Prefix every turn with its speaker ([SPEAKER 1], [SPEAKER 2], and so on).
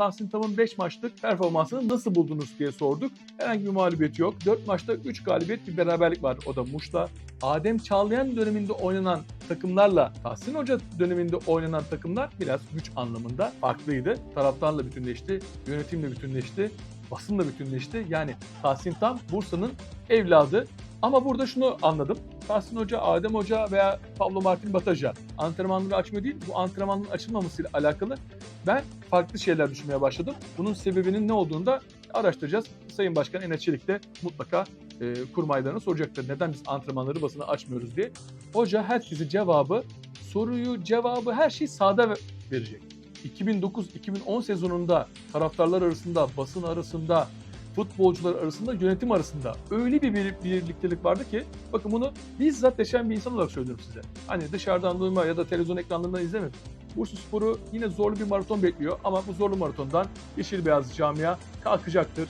[SPEAKER 1] Tahsin Tam'ın 5 maçlık performansını nasıl buldunuz diye sorduk. Herhangi bir mağlubiyet yok. 4 maçta 3 galibiyet bir beraberlik var. O da Muş'ta. Adem Çağlayan döneminde oynanan takımlarla Tahsin Hoca döneminde oynanan takımlar biraz güç anlamında farklıydı. Taraftarla bütünleşti, yönetimle bütünleşti, basınla bütünleşti. Yani Tahsin Tam Bursa'nın evladı. Ama burada şunu anladım. Tahsin Hoca, Adem Hoca veya Pablo Martin Bataja antrenmanları açmıyor değil. Bu antrenmanların açılmamasıyla alakalı ben farklı şeyler düşünmeye başladım. Bunun sebebinin ne olduğunu da araştıracağız. Sayın Başkan Enes Çelik de mutlaka e, kurmaylarına soracaktır. Neden biz antrenmanları basına açmıyoruz diye. Hoca herkese cevabı, soruyu, cevabı her şeyi sahada ve- verecek. 2009-2010 sezonunda taraftarlar arasında, basın arasında, futbolcular arasında, yönetim arasında öyle bir bir- birliktelik vardı ki bakın bunu bizzat yaşayan bir insan olarak söylüyorum size. Hani dışarıdan duyma ya da televizyon ekranlarından izlemedim. Bursa Sporu yine zorlu bir maraton bekliyor ama bu zorlu maratondan Yeşil Beyaz camia kalkacaktır.